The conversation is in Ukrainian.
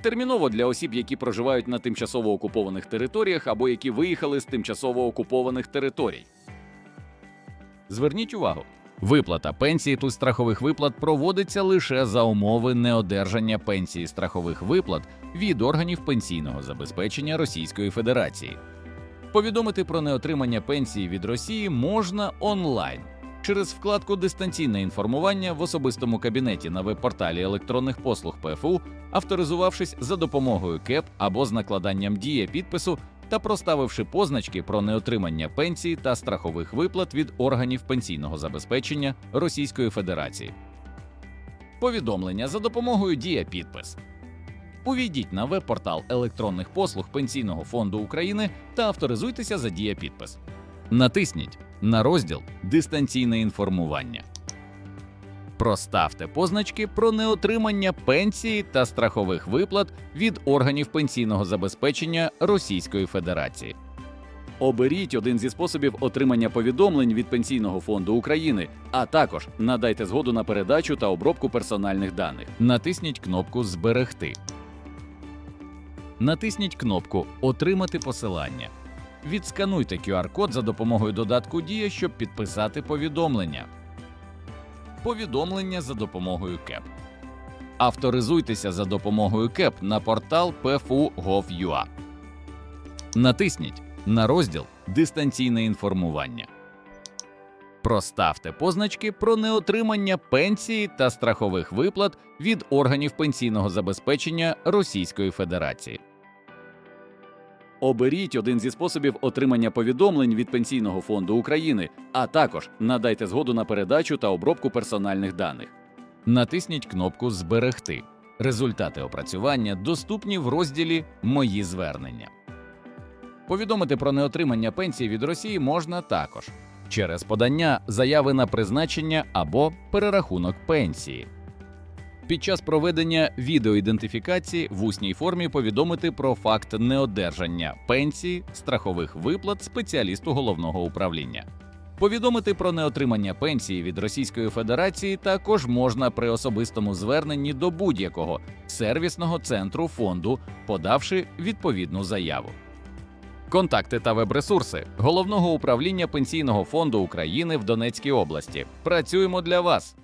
Терміново для осіб, які проживають на тимчасово окупованих територіях або які виїхали з тимчасово окупованих територій. Зверніть увагу. Виплата пенсії тут страхових виплат проводиться лише за умови неодержання пенсії страхових виплат від органів пенсійного забезпечення Російської Федерації. Повідомити про неотримання пенсії від Росії можна онлайн через вкладку Дистанційне інформування в особистому кабінеті на веб-порталі електронних послуг ПФУ, авторизувавшись за допомогою КЕП або з накладанням дія підпису та проставивши позначки про неотримання пенсії та страхових виплат від органів пенсійного забезпечення Російської Федерації. Повідомлення за допомогою дія підпис. Увійдіть на веб-портал електронних послуг Пенсійного фонду України та авторизуйтеся за дія підпис. Натисніть на розділ Дистанційне інформування. Проставте позначки про неотримання пенсії та страхових виплат від органів пенсійного забезпечення Російської Федерації. Оберіть один зі способів отримання повідомлень від Пенсійного фонду України, а також надайте згоду на передачу та обробку персональних даних. Натисніть кнопку Зберегти. Натисніть кнопку Отримати посилання. Відскануйте QR-код за допомогою додатку Дія, щоб підписати повідомлення. Повідомлення за допомогою КЕП. Авторизуйтеся за допомогою КЕП на портал pfu.gov.ua. Натисніть на розділ Дистанційне інформування. Проставте позначки про неотримання пенсії та страхових виплат від органів пенсійного забезпечення Російської Федерації. Оберіть один зі способів отримання повідомлень від Пенсійного фонду України, а також надайте згоду на передачу та обробку персональних даних. Натисніть кнопку Зберегти. Результати опрацювання доступні в розділі Мої звернення. Повідомити про неотримання пенсії від Росії можна також через подання заяви на призначення або перерахунок пенсії. Під час проведення відеоідентифікації в усній формі повідомити про факт неодержання пенсії, страхових виплат спеціалісту головного управління. Повідомити про неотримання пенсії від Російської Федерації також можна при особистому зверненні до будь-якого сервісного центру фонду, подавши відповідну заяву. Контакти та веб-ресурси головного управління Пенсійного фонду України в Донецькій області. Працюємо для вас.